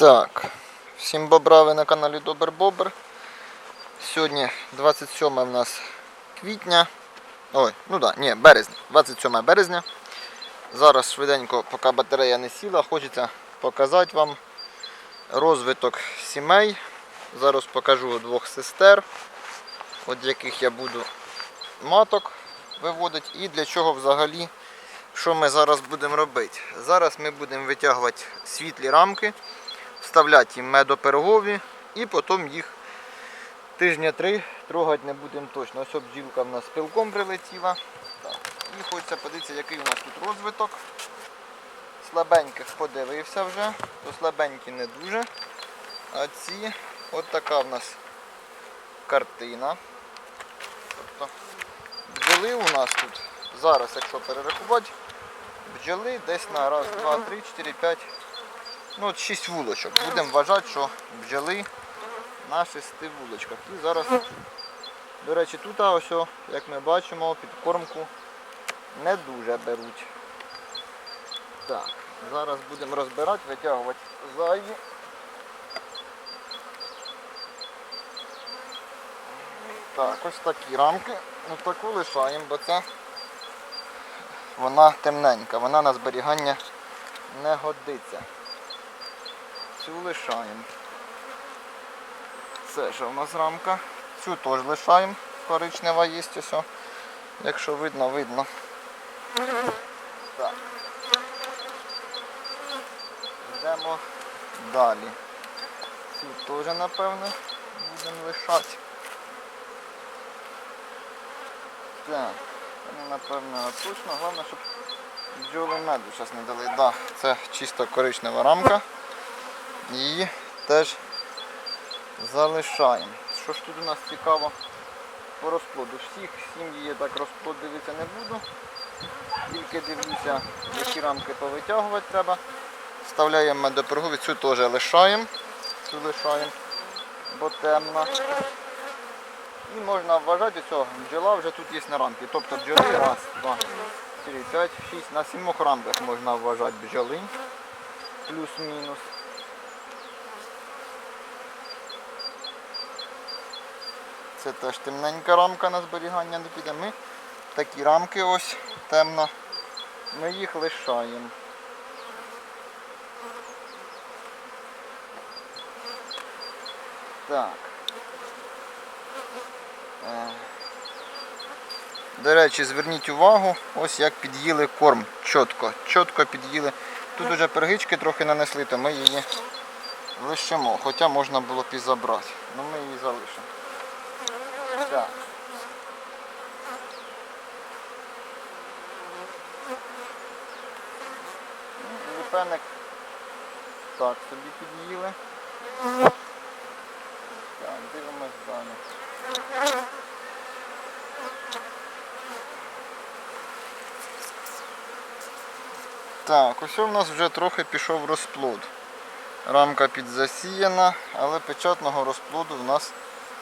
Так, всім бобра, ви на каналі Добр Бобр. Сьогодні 27 в нас квітня. Ой, ну да, ні, березня. 27 березня. Зараз швиденько, поки батарея не сіла, хочеться показати вам розвиток сімей. Зараз покажу двох сестер, от яких я буду маток виводити і для чого взагалі, що ми зараз будемо робити. Зараз ми будемо витягувати світлі рамки вставляти їм медоперегові і потім їх тижня три трогати не будемо точно. Ось бджілка в нас пилком прилетіла. Так. І хочеться подивитися, який у нас тут розвиток. Слабеньких подивився вже, то слабенькі не дуже. А ці от така в нас картина. Тобто бджоли у нас тут зараз, якщо перерахувати, бджоли десь на раз, два, три, чотири, п'ять. Ну, от 6 вулочок. Будемо вважати, що бджоли на 6 вулочках. І зараз, до речі, тут ось, як ми бачимо, підкормку не дуже беруть. Так, зараз будемо розбирати, витягувати зайві. Так, ось такі рамки. Ну таку лишаємо, бо це вона темненька, вона на зберігання не годиться. Цю лишаємо. Це ж у нас рамка. Цю теж лишаємо. Коричнева є ось. Якщо видно, видно. Так. Йдемо далі. Цю теж, напевно, будемо лишати. Так, ну, напевно, точно. Головне, щоб бджоли меду зараз не дали. Да, це чисто коричнева рамка. Її теж залишаємо. Що ж тут у нас цікаво по розплоду? Всіх сім'ї я так розплод дивитися не буду. Тільки дивлюся, які рамки повитягувати треба. Вставляємо медопергові, цю теж лишаємо. Цю лишаємо, бо темна. І можна вважати цього, бджола вже тут є на рамці. Тобто бджоли раз, два, чотири, п'ять, шість. На сімох рамках можна вважати бджоли. Плюс-мінус. Це теж темненька рамка на зберігання не піде. Ми такі рамки ось темно. Ми їх лишаємо. Так. Е, До речі, зверніть увагу, ось як під'їли корм. Чітко, чітко під'їли. Тут уже пергички трохи нанесли, то ми її лишимо. Хоча можна було б і забрати. Ну ми її залишимо. Так. Ліпеник так собі під'їли. Так, дивимось далі. Так, ось у нас вже трохи пішов розплод. Рамка підзасіяна, але печатного розплоду в нас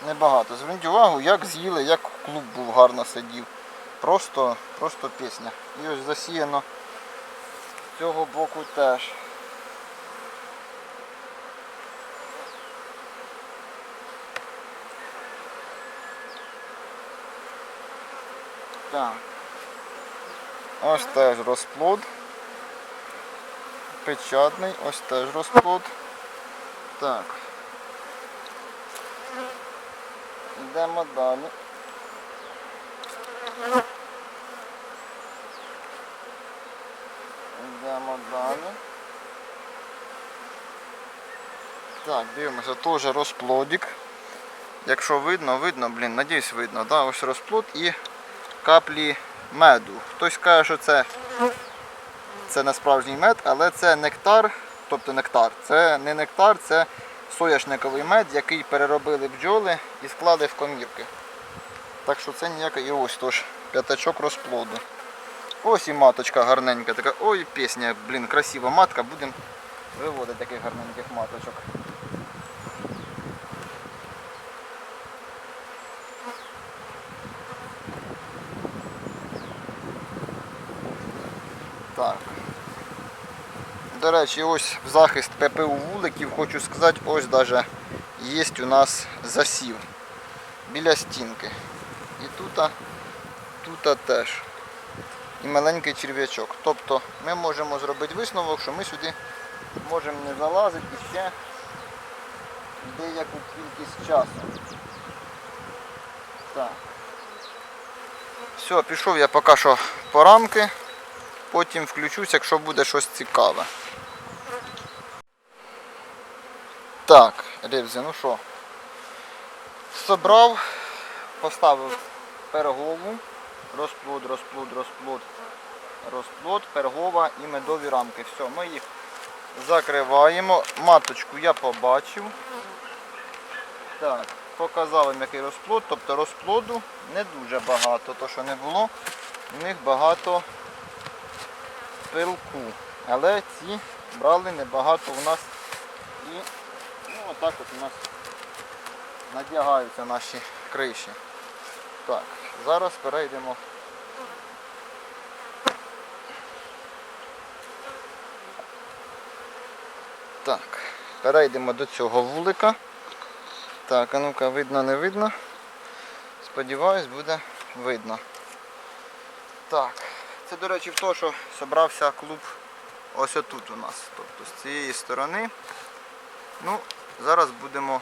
небагато. Зверніть увагу, як з'їли, як клуб був гарно сидів. Просто, просто пісня. І ось засіяно з цього боку теж. Так. Ось теж розплод. Печатний, ось теж розплод. Так. Йдемо далі. Йдемо далі. Так, дивимося, теж розплодик. Якщо видно, видно, блін, надіюсь видно. Да, ось розплод і каплі меду. Хтось каже, що це, це не справжній мед, але це нектар, тобто нектар. Це не нектар, це соняшниковий мед, який переробили бджоли і склали в комірки. Так що це ніяка і ось тож п'ятачок розплоду. Ось і маточка гарненька, така, ой, пісня, блін, красива матка, будемо виводити таких гарненьких маточок. Так. До речі, ось в захист ППУ вуликів хочу сказати, ось даже є у нас засів біля стінки. І тут, тут теж. І маленький черв'ячок. Тобто ми можемо зробити висновок, що ми сюди можемо не залазити і ще деяку кількість часу. Так. Все, пішов я поки що по рамки, потім включусь, якщо буде щось цікаве. Так, Ревзі, ну що? Собрав, поставив перегову, розплод, розплод, розплод, розплод, пергова і медові рамки. Все, ми їх закриваємо. Маточку я побачив. Так, показав вам який розплод, тобто розплоду не дуже багато, то що не було, в них багато пилку. Але ці брали небагато у нас і отак от у нас надягаються наші криші. Так, зараз перейдемо. Так, перейдемо до цього вулика. Так, а ну-ка, видно, не видно. Сподіваюсь, буде видно. Так, це, до речі, в те, що зібрався клуб ось отут у нас. Тобто з цієї сторони. Ну, зараз будемо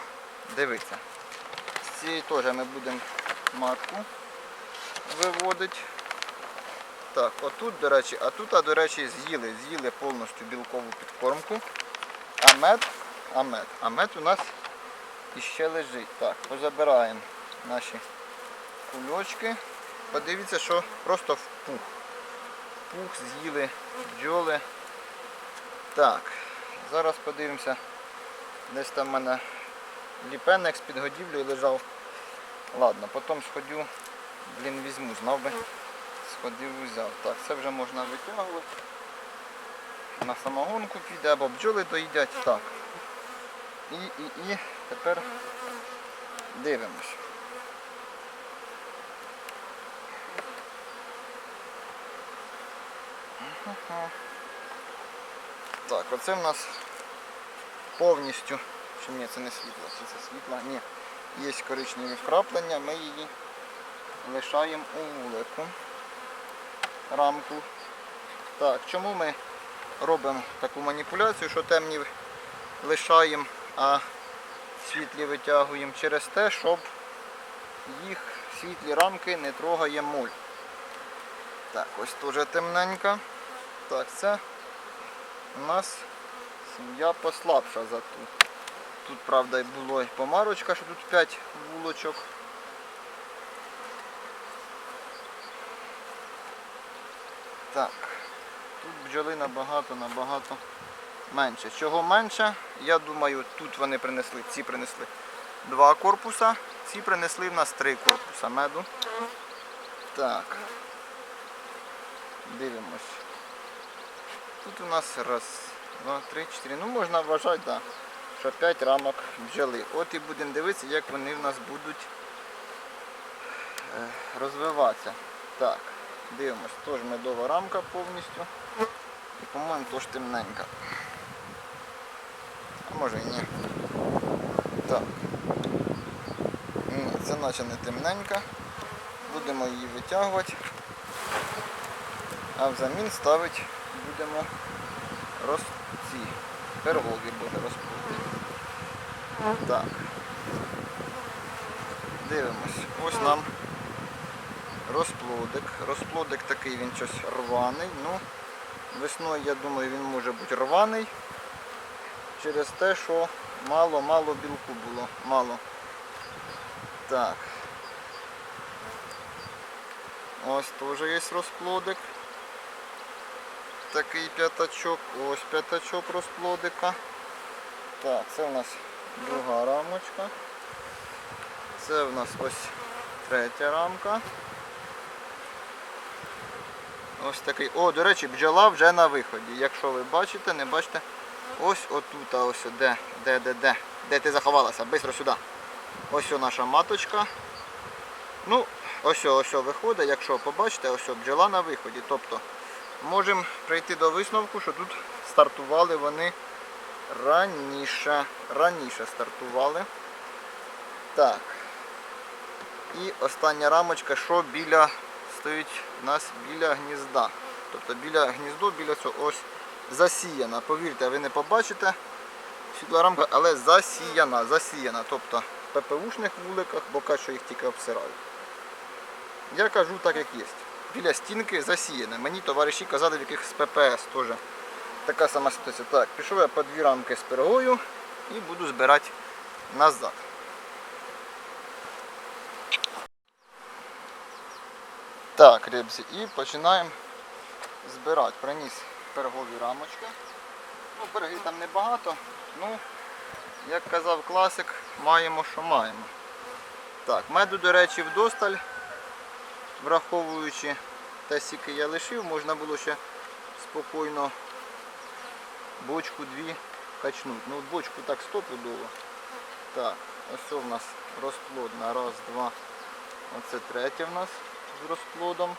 дивитися. З цієї теж ми будемо матку виводити. Так, отут, до речі, а тут, а, до речі, з'їли, з'їли повністю білкову підкормку. А мед, а мед, а мед у нас іще лежить. Так, позабираємо наші кульочки. Подивіться, що просто в пух. Пух з'їли бджоли. Так, зараз подивимося. Десь там в мене ліпенник з підгодівлею лежав. Ладно, потім сходю, блін, візьму, знав би. Сходив, взяв. Так, це вже можна витягувати. На самогонку піде, або бджоли доїдять. Так. І, і, і тепер дивимось. Так, оце в нас повністю, чи ні, це не світло, чи це світло, ні. Є коричневі вкраплення, ми її лишаємо у вулику рамку. Так, чому ми робимо таку маніпуляцію, що темні лишаємо, а світлі витягуємо через те, щоб їх світлі рамки не трогає моль. Так, ось теж темненька. Так, це у нас сім'я послабша за ту. Тут, правда, було і помарочка, що тут 5 вулочок. Так, тут бджоли набагато, набагато менше. Чого менше? Я думаю, тут вони принесли, ці принесли два корпуса, ці принесли в нас три корпуса меду. Так. Дивимось. Тут у нас раз, два, три, чотири. Ну можна вважати, да, що п'ять рамок бджоли. От і будемо дивитися, як вони в нас будуть е, розвиватися. Так, дивимось, теж медова рамка повністю. І, по-моєму, теж темненька. А може і ні. Так. Ні, це наче не темненька. Будемо її витягувати. А взамін ставити будемо роз... перголи буде розплодити. Так. Дивимось. Ось нам розплодик. Розплодик такий він щось рваний. Ну, весною, я думаю, він може бути рваний через те, що мало-мало білку було. Мало. Так. Ось теж є розплодик. Такий п'ятачок. Ось п'ятачок розплодика. Так, це у нас друга рамочка. Це у нас ось третя рамка. Ось такий. О, до речі, бджола вже на виході. Якщо ви бачите, не бачите. Ось отут, а ось де, де, де, де. Де ти заховалася? Бистро сюди. Ось о наша маточка. Ну, ось ось виходить, якщо побачите, ось бджола на виході. Тобто можемо прийти до висновку, що тут стартували вони раніше. Раніше стартували. Так. І остання рамочка, що біля стоїть у нас біля гнізда. Тобто біля гнізду, біля цього ось засіяна. Повірте, ви не побачите світла рамка, але засіяна, засіяна. Тобто в ППУшних вуликах, бо кажуть, що їх тільки обсирають. Я кажу так, як є. Біля стінки засіяне. Мені товариші казали, в яких з ППС теж така сама ситуація. Так, пішов я по дві рамки з пергою і буду збирати назад. Так, ребзі, і починаємо збирати. Приніс пергові рамочки. Ну, пироги там небагато. Ну, як казав класик, маємо, що маємо. Так, меду, до речі, вдосталь, враховуючи те, скільки я лишив, можна було ще спокійно бочку дві качнути. Ну, бочку так стопудово. Так, ось у нас розплодна. Раз, два. Оце третя в нас з розплодом.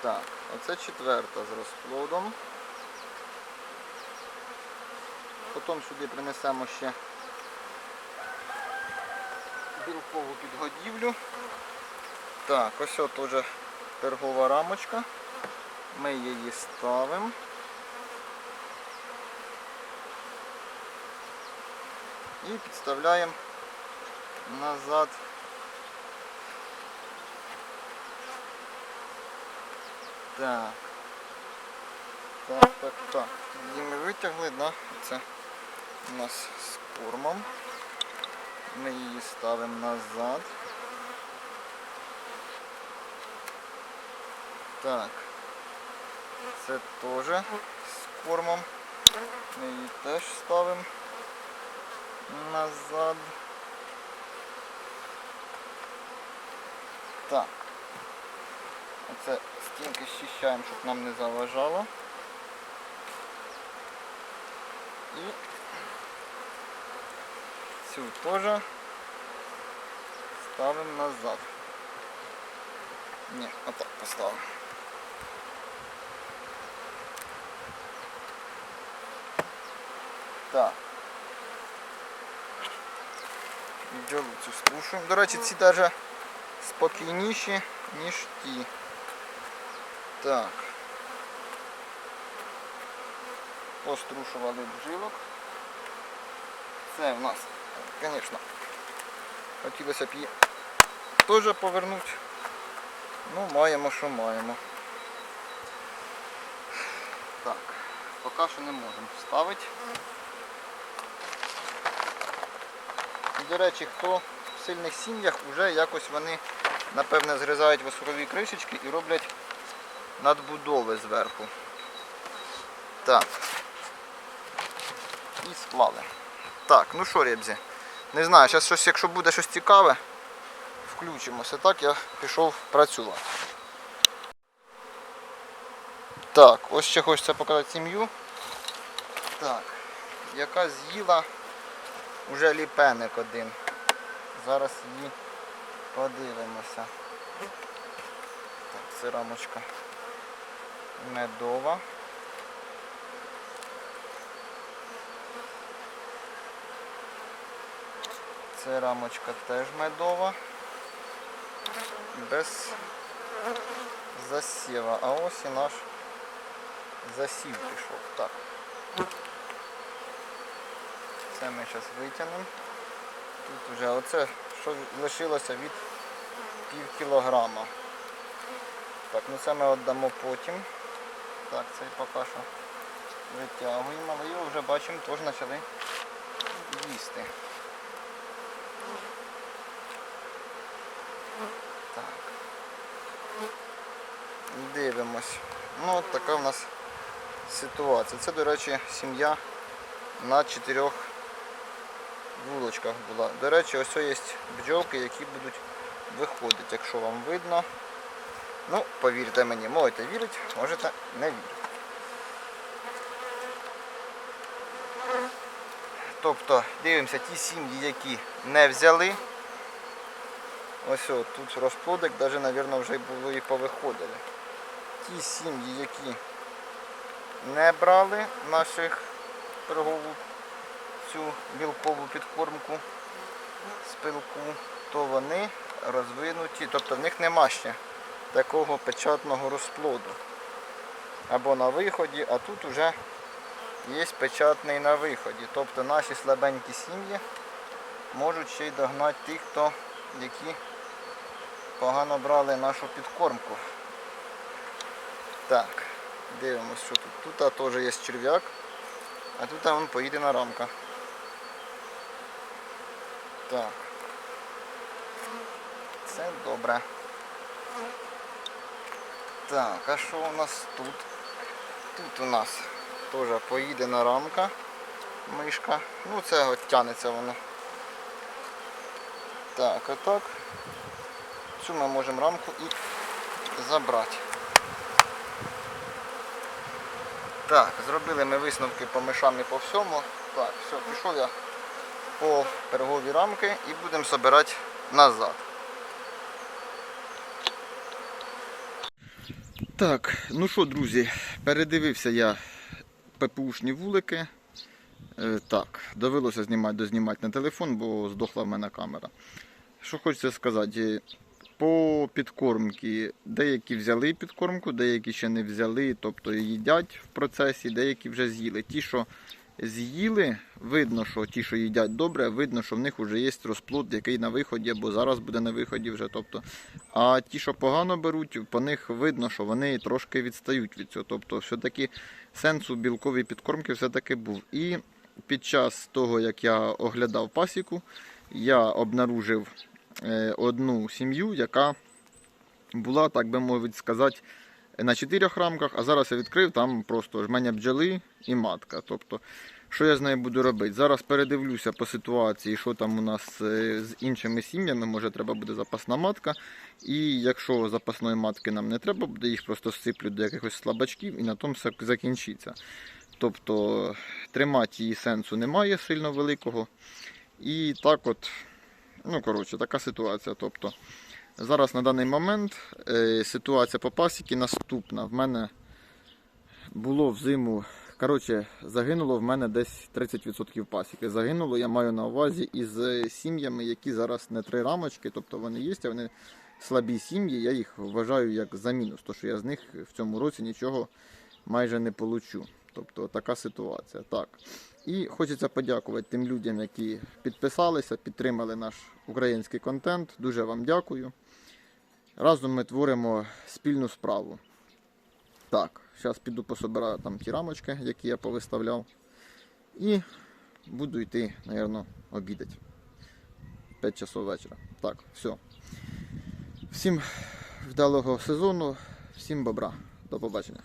Так, оце четверта з розплодом. Потім сюди принесемо ще білкову підгодівлю. Так, ось от теж пергова рамочка. Ми її ставимо. І підставляємо назад. Так. Так, так, так. Її ми витягли, да? Це у нас з кормом. Ми її ставимо назад. Так. Це теж з кормом. Ми її теж ставимо назад. Так. Оце стінки щищаємо, щоб нам не заважало. І цю теж ставимо назад. Ні, отак поставимо. Так. Бджолу цю струшуємо. До речі, ці навіть спокійніші, ніж ті. Так. Пострушували бжилок. Це в нас, звісно, хотілося б її теж повернути. Ну, маємо, що маємо. Так, поки що не можемо вставити. До речі, хто в сильних сім'ях, вже якось вони, напевне, зрізають високові кришечки і роблять надбудови зверху. Так. І склали. Так, ну що, ребзі, не знаю, зараз щось, якщо буде щось цікаве, включимося. Так, я пішов працювати. Так, ось ще хочеться показати сім'ю. Так, яка з'їла вже ліпеник один. Зараз її подивимося. Так, це рамочка медова. Це рамочка теж медова. Без засіва. А ось і наш засів пішов. Так. Це ми зараз витягнемо. Тут вже оце, що лишилося від пів кілограма. Так, ну це ми віддамо потім. Так, цей поки що витягуємо, але його вже бачимо, теж почали їсти. Так. Дивимось. Ну от така в нас ситуація. Це, до речі, сім'я на чотирьох вулочках була. До речі, ось є бджолки, які будуть виходити, якщо вам видно. Ну, повірте мені, можете вірити, можете не вірити. Тобто дивимося ті сім'ї, які не взяли Ось о, тут розплодик, навіть, мабуть, вже й було і повиходили. Ті сім'ї, які не брали наших торгову цю білкову підкормку спилку, то вони розвинуті, тобто в них нема ще такого печатного розплоду. Або на виході, а тут вже є печатний на виході. Тобто наші слабенькі сім'ї можуть ще й догнати тих, хто, які погано брали нашу підкормку. Так, дивимось, що тут. Тут теж є черв'як, а тут а, він поїде на рамка. Так. Це добре. Так, а що у нас тут? Тут у нас теж поїдена рамка, мишка. Ну це от тянеться воно. Так, отак. Цю ми можемо рамку і забрати. Так, зробили ми висновки по мишам і по всьому. Так, все, пішов я по пергові рамки і будемо збирати назад. Так, ну що, друзі, передивився я ППУшні вулики. Е, так, довелося знімати, дознімати на телефон, бо здохла в мене камера. Що хочеться сказати, по підкормці деякі взяли підкормку, деякі ще не взяли, тобто їдять в процесі, деякі вже з'їли. Ті, що з'їли, видно, що ті, що їдять добре, видно, що в них вже є розплод, який на виході, або зараз буде на виході вже. Тобто, а ті, що погано беруть, по них видно, що вони трошки відстають від цього. Тобто, все-таки сенс у білковій підкормки все-таки був. І під час того, як я оглядав пасіку, я обнаружив одну сім'ю, яка була, так би мовити сказати, на чотирьох рамках, а зараз я відкрив там просто жменя бджоли і матка. Тобто, що я з нею буду робити? Зараз передивлюся по ситуації, що там у нас е, з іншими сім'ями, може треба буде запасна матка. І якщо запасної матки нам не треба буде, їх просто всиплю до якихось слабачків і на тому все закінчиться. Тобто тримати її сенсу немає сильно великого. І так от, ну коротше, така ситуація. Тобто, зараз на даний момент е, ситуація по пасіки наступна. В мене було взиму, коротше, загинуло в мене десь 30% пасіки. Загинуло, я маю на увазі із е, сім'ями, які зараз не три рамочки, тобто вони є, а вони слабі сім'ї, я їх вважаю як за мінус, тому що я з них в цьому році нічого майже не получу. Тобто така ситуація. Так. І хочеться подякувати тим людям, які підписалися, підтримали наш український контент. Дуже вам дякую. Разом ми творимо спільну справу. Так, зараз піду пособираю там ті рамочки, які я повиставляв. І буду йти, мабуть, обідати. 5 часов вечора. Так, все. Всім вдалого сезону, всім бобра. До побачення.